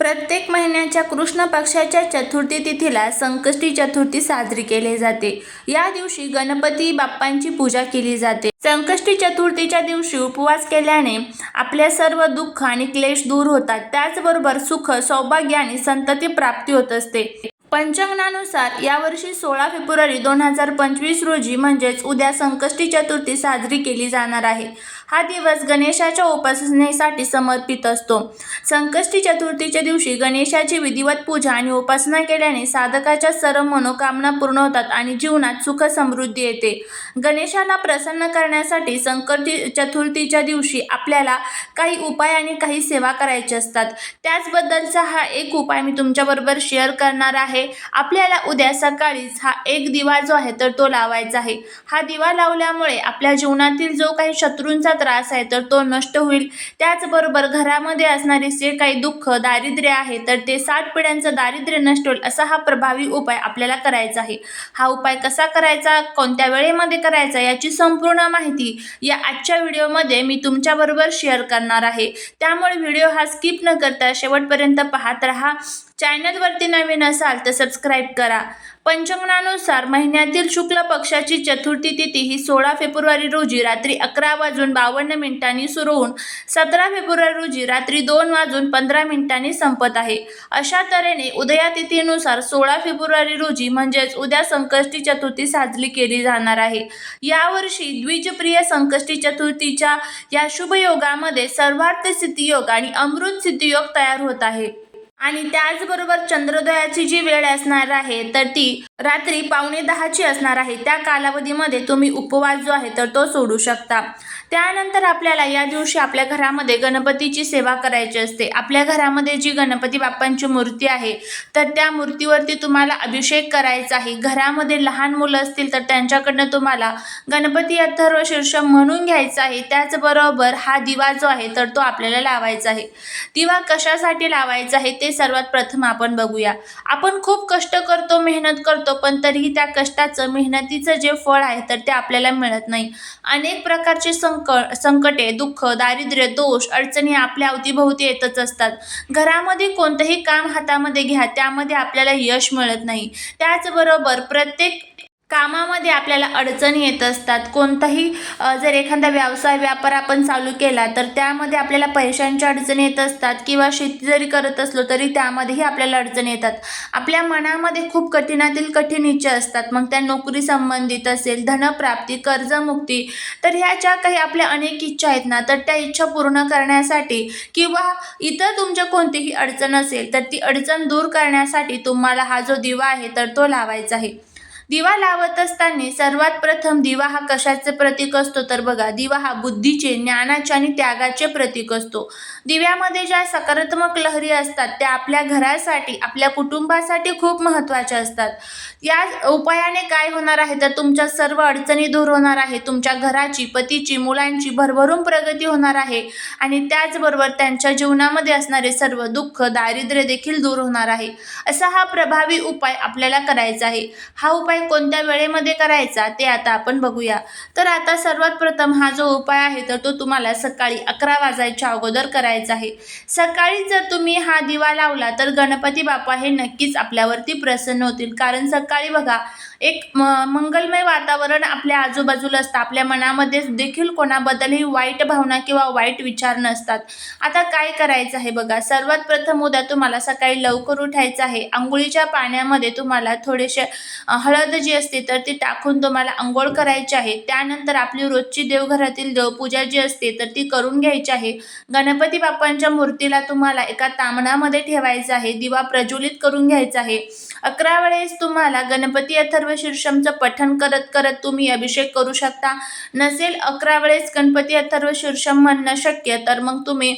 प्रत्येक महिन्याच्या कृष्ण पक्षाच्या चतुर्थी तिथीला संकष्टी चतुर्थी साजरी केली जाते. या दिवशी गणपती बाप्पांची पूजा केली जाते. संकष्टी चतुर्थीच्या दिवशी उपवास केल्याने आपल्या सर्व दुःख आणि क्लेश दूर होतात. त्याचबरोबर सुख सौभाग्य आणि संतती प्राप्ती होत असते. पंचांगणानुसार यावर्षी सोळा फेब्रुवारी दोन हजार पंचवीस रोजी म्हणजेच उद्या संकष्टी चतुर्थी साजरी केली जाणार आहे. हा दिवस गणेशाच्या उपासनेसाठी समर्पित असतो. संकष्टी चतुर्थीच्या दिवशी गणेशाची विधिवत पूजा आणि उपासना केल्याने साधकाच्या सर्व मनोकामना पूर्ण होतात आणि जीवनात सुख समृद्धी येते. गणेशाला प्रसन्न करण्यासाठी संकटी चतुर्थीच्या दिवशी आपल्याला काही उपाय आणि काही सेवा करायची असतात. त्याचबद्दलचा हा एक उपाय मी तुमच्याबरोबर शेअर करणार आहे. आपल्याला उद्या सकाळीच हा एक दिवा जो आहे तर तो लावायचा आहे. हा दिवा लावल्यामुळे आपल्या जीवनातील जो काही शत्रूंचा त्रास आहे तर तो नष्ट होईल. त्याचबरोबर घरामध्ये असणारे जे काही दुःख दारिद्र्य आहे तर ते सात पिढ्यांचं दारिद्र्य नष्ट होईल असा हा प्रभावी उपाय आपल्याला करायचा आहे. हा उपाय कसा करायचा कोणत्या वेळेमध्ये करायचा याची संपूर्ण माहिती या आजच्या व्हिडिओमध्ये मी तुमच्याबरोबर शेअर करणार आहे. त्यामुळे व्हिडिओ हा स्किप न करता शेवटपर्यंत पाहत राहा. चॅनलवरती नवीन असाल तर सबस्क्राईब करा. पंचांगणानुसार महिन्यातील शुक्ल पक्षाची चतुर्थी तिथी ही सोळा फेब्रुवारी रोजी रात्री अकरा वाजून बावन्न मिनिटांनी सुरू होऊन सतरा फेब्रुवारी रोजी रात्री दोन वाजून पंधरा मिनिटांनी संपत आहे. अशा तऱ्हेने उदया तिथीनुसार सोळा फेब्रुवारी रोजी म्हणजेच उद्या संकष्टी चतुर्थी साजरी केली जाणार आहे. यावर्षी द्विजप्रिय संकष्टी चतुर्थीच्या या शुभयोगामध्ये सर्वार्थ सिद्धियोग आणि अमृत सिद्धियोग तयार होत आहे. आणि त्याचबरोबर चंद्रोदयाची जी वेळ असणार आहे तर ती रात्री पावणे दहाची असणार आहे. त्या कालावधीमध्ये तुम्ही उपवास जो आहे तर तो सोडू शकता. त्यानंतर आपल्याला या दिवशी आपल्या घरामध्ये गणपतीची सेवा करायची असते. आपल्या घरामध्ये जी गणपती बाप्पांची मूर्ती आहे तर त्या मूर्तीवरती तुम्हाला अभिषेक करायचा आहे. घरामध्ये लहान मुलं असतील तर त्यांच्याकडनं तुम्हाला गणपती अथर्व शीर्ष म्हणून घ्यायचा आहे. त्याचबरोबर हा दिवा जो आहे तर तो आपल्याला लावायचा आहे. दिवा कशासाठी लावायचा आहे ते सर्वात प्रथम आपण बघूया. आपण खूप कष्ट करतो मेहनत करतो पण तरीही त्या कष्टाचं मेहनतीचं जे फळ आहे तर ते आपल्याला मिळत नाही. अनेक प्रकारचे संक संकटे दुःख दारिद्र्य दोष अडचणी आपल्या अवतीभोवती येतच असतात. घरामध्ये कोणतंही काम हातामध्ये घ्या त्यामध्ये आपल्याला यश मिळत नाही. त्याचबरोबर प्रत्येक कामामध्ये आपल्याला अडचणी येत असतात. कोणताही जर एखादा व्यवसाय व्यापार आपण चालू केला तर त्यामध्ये आपल्याला पैशांच्या अडचणी येत असतात किंवा शेती जरी करत असलो तरी त्यामध्येही आपल्याला अडचणी येतात. आपल्या मनामध्ये खूप कठीणातील कठीण इच्छा असतात. मग त्या नोकरी संबंधित असेल धनप्राप्ती कर्जमुक्ती तर ह्या ज्या काही आपल्या अनेक इच्छा आहेत ना तर त्या इच्छा पूर्ण करण्यासाठी किंवा इतर तुमच्या कोणतीही अडचण असेल तर ती अडचण दूर करण्यासाठी तुम्हाला हा जो दिवा आहे तर तो लावायचा आहे. दिवा लावत असताना सर्वात प्रथम दिवा हा कशाचे प्रतीक असतो? तर बघा दिवा हा बुद्धीचे ज्ञानाचे आणि त्यागाचे प्रतीक असतो. दिव्यामध्ये ज्या सकारात्मक लहरी असतात त्या आपल्या घरासाठी आपल्या कुटुंबासाठी खूप महत्त्वाच्या असतात. या उपायाने काय होणार आहे? तर तुमच्या सर्व अडचणी दूर होणार आहे. तुमच्या घराची पतीची मुलांची भरभरून प्रगती होणार आहे. आणि त्याचबरोबर त्यांच्या जीवनामध्ये असणारे सर्व दुःख दारिद्र्य देखील दूर होणार आहे. असा हा प्रभावी उपाय आपल्याला करायचा आहे. हा उपाय कोणत्या वेळेमध्ये करायचा ते आता आपण बघूया. तर आता सर्वात प्रथम हा जो उपाय आहे तर तो तुम्हाला सकाळी अकरा वाजायच्या अगोदर करायचा आहे. सकाळी जर तुम्ही हा दिवा लावला तर गणपती बाप्पा हे नक्कीच आपल्यावरती प्रसन्न होतील. कारण सकाळी बघा एक म मंगलमय वातावरण आपल्या आजूबाजूला असतं. आपल्या मनामध्ये देखील कोणाबद्दलही वाईट भावना किंवा वाईट विचार नसतात. आता काय करायचं आहे बघा. सर्वात प्रथम उद्या तुम्हाला सकाळी लवकर उठायचं आहे. आंघोळीच्या पाण्यामध्ये तुम्हाला थोडेसे हळद जी असते तर ती टाकून तुम्हाला आंघोळ करायची आहे. त्यानंतर आपली रोजची देवघरातील देवपूजा जी असते तर ती करून घ्यायची आहे. गणपती बाप्पांच्या मूर्तीला तुम्हाला एका तामणामध्ये ठेवायचं आहे. दिवा प्रज्वलित करून घ्यायचा आहे. अकरा वेळेस तुम्हाला गणपती अथर्व शीर्षमचं पठण करत करत तुम्ही अभिषेक करू शकता. नसेल अकरा वेळेस गणपती अथर्व शीर्षम म्हणणं शक्य तर मग तुम्ही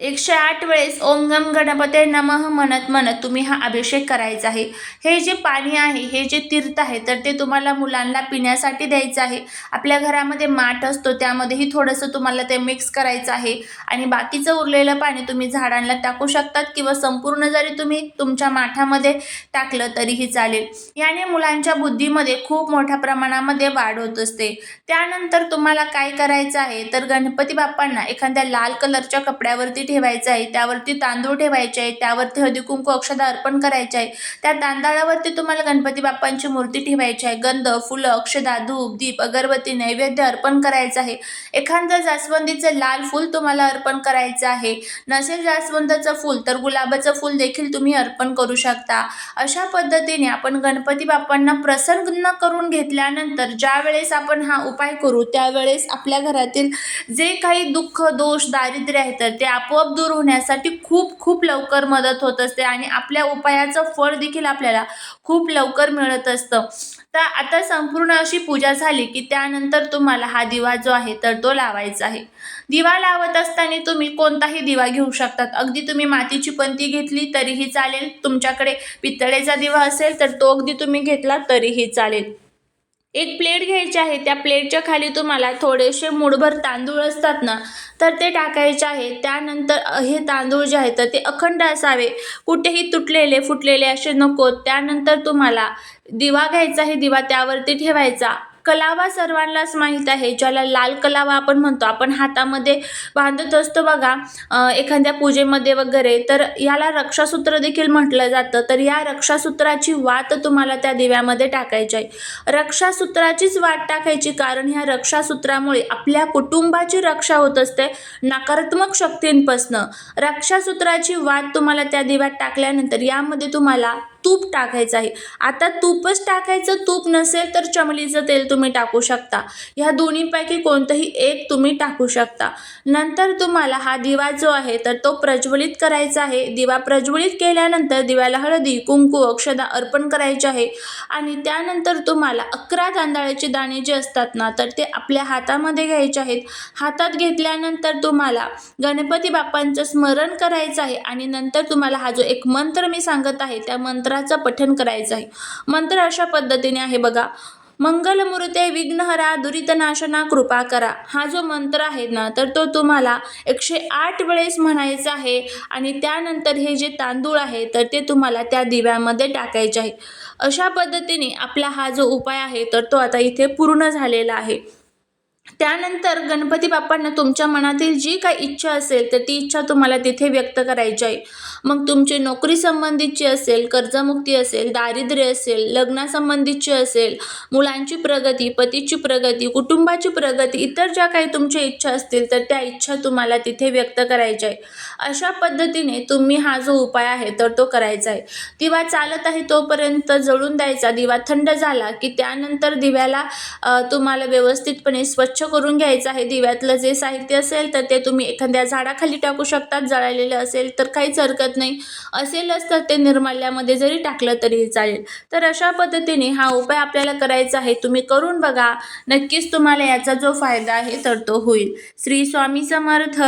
एकशे आठ वेळेस ओम गम गणपते नमः म्हणत म्हणत तुम्ही हा अभिषेक करायचा आहे. हे जे पाणी आहे हे जे तीर्थ आहे तर ते तुम्हाला मुलांना पिण्यासाठी द्यायचं आहे. आपल्या घरामध्ये माठ असतो त्यामध्येही थोडंसं तुम्हाला ते मिक्स करायचं आहे. आणि बाकीचं उरलेलं पाणी तुम्ही झाडांना टाकू शकतात किंवा संपूर्ण जरी तुम्ही तुमच्या माठामध्ये टाकलं तरीही चालेल. याने मुलांच्या बुद्धीमध्ये खूप मोठ्या प्रमाणामध्ये वाढ होत असते. त्यानंतर तुम्हाला काय करायचं आहे तर गणपती बाप्पांना एखाद्या लाल कलरच्या कपड्यावरती ठेवायचं आहे त्यावरती तांदूळ ठेवायचे आहे त्यावरती हळदी कुंकू अक्षदा अर्पण करायचे आहे. त्या तांदळावरती तुम्हाला गणपती बाप्पांची मूर्ती ठेवायची आहे. गंध फुलं अक्षदा धूप दीप अगरबत्ती नैवेद्य अर्पण करायचं आहे. एखादं जास्वंदीचं लाल फूल तुम्हाला अर्पण करायचं आहे. नसेल जास्वंदाचं फूल तर गुलाबाचं फूल देखील तुम्ही अर्पण करू शकता. अशा पद्धतीने आपण गणपती बाप्पांना प्रसन्न करून घेतल्यानंतर ज्या वेळेस आपण हा उपाय करू त्यावेळेस आपल्या घरातील जे काही दुःख दोष दारिद्र्य आहे तर ते आपण आपोआप दूर होण्यासाठी खूप खूप लवकर मदत होत असते आणि आपल्या उपायाचं फळ देखील आपल्याला खूप लवकर मिळत असतं. तर आता संपूर्ण अशी पूजा झाली की त्यानंतर तुम्हाला हा दिवा जो आहे तर तो लावायचा आहे. दिवा लावत असताना तुम्ही कोणताही दिवा घेऊ शकतात. अगदी तुम्ही मातीची पंती घेतली तरीही चालेल. तुमच्याकडे पितळेचा दिवा असेल तर तो अगदी तुम्ही घेतला तरीही चालेल. एक प्लेट घ्यायची आहे त्या प्लेटच्या खाली तुम्हाला थोडेसे मुठभर तांदूळ असतात ना तर ते टाकायचे आहे. त्यानंतर हे तांदूळ जे आहेत तर ते अखंड असावे. कुठेही तुटलेले फुटलेले असे नको. त्यानंतर तुम्हाला दिवा घ्यायचा आहे दिवा त्यावरती ठेवायचा. कलावा सर्वांनाच माहीत आहे ज्याला लाल कलावा आपण म्हणतो. आपण हातामध्ये बांधत असतो बघा एखाद्या पूजेमध्ये वगैरे. तर याला रक्षासूत्र देखील म्हटलं जातं. तर या रक्षासूत्राची वात तुम्हाला त्या दिव्यामध्ये टाकायची आहे. रक्षासूत्राचीच वाट टाकायची कारण ह्या रक्षासूत्रामुळे आपल्या कुटुंबाची रक्षा होत असते नकारात्मक शक्तींपासनं. रक्षासूत्राची वात तुम्हाला त्या दिव्यात टाकल्यानंतर यामध्ये तुम्हाला तूप टाकायचं आहे. आता तूपच टाकायचं तूप नसेल तर चमलीचं तेल तुम्ही टाकू शकता. ह्या दोन्हीपैकी कोणतंही एक तुम्ही टाकू शकता. नंतर तुम्हाला हा दिवा जो आहे तर तो प्रज्वलित करायचा आहे. दिवा प्रज्वलित केल्यानंतर दिव्याला हळदी कुंकू अक्षदा अर्पण करायचे आहे. आणि त्यानंतर तुम्हाला अकरा तांदळाचे दाणे जे असतात ना तर ते आपल्या हातामध्ये घ्यायचे आहेत. हातात घेतल्यानंतर तुम्हाला गणपती बाप्पांचं स्मरण करायचं आहे. आणि नंतर तुम्हाला हा जो एक मंत्र मी सांगत आहे त्या मंत्र मंत्राचं पठन करायचं आहे मंत्र अशा पद्धतीने आहे बघा. मंगलमूर्ते विघ्नहरा दुरितनाशना कृपा करा. हा जो मंत्र आहे ना तर तो तुम्हाला एकशे आठ वेळेस म्हणायचा आहे आणि त्यानंतर हे जे तांदूळ आहे तर ते तुम्हाला त्या दिव्यामध्ये टाकायचे आहे. अशा पद्धतीने आपला हा जो उपाय आहे तर तो आता इथे पूर्ण झालेला आहे. त्यानंतर गणपती बाप्पांना तुमच्या मनातील जी काही इच्छा असेल तर ती इच्छा तुम्हाला तिथे व्यक्त करायची आहे. मग तुमची नोकरी संबंधितची असेल कर्जमुक्ती असेल दारिद्र्य असेल लग्नासंबंधीची असेल मुलांची प्रगती पतीची प्रगती कुटुंबाची प्रगती इतर ज्या काही तुमच्या इच्छा असतील तर त्या इच्छा तुम्हाला तिथे व्यक्त करायच्या आहे. अशा पद्धतीने तुम्ही हा जो उपाय आहे तर तो करायचा आहे. दिवा चालत आहे तोपर्यंत जळून द्यायचा. दिवा थंड झाला की त्यानंतर दिव्याला तुम्हाला व्यवस्थितपणे स्वच्छ स्वच्छ करून घ्यायचं आहे. दिव्यातलं जे साहित्य असेल तर ते तुम्ही एखाद्या झाडाखाली टाकू शकतात. जळालेलं असेल तर काहीच हरकत नाही. असेलच तर ते निर्माल्यामध्ये जरी टाकलं तरीही चालेल. तर अशा पद्धतीने हा उपाय आपल्याला करायचा आहे. तुम्ही करून बघा. नक्कीच तुम्हाला याचा जो फायदा आहे तर तो होईल. श्री स्वामी समर्थ.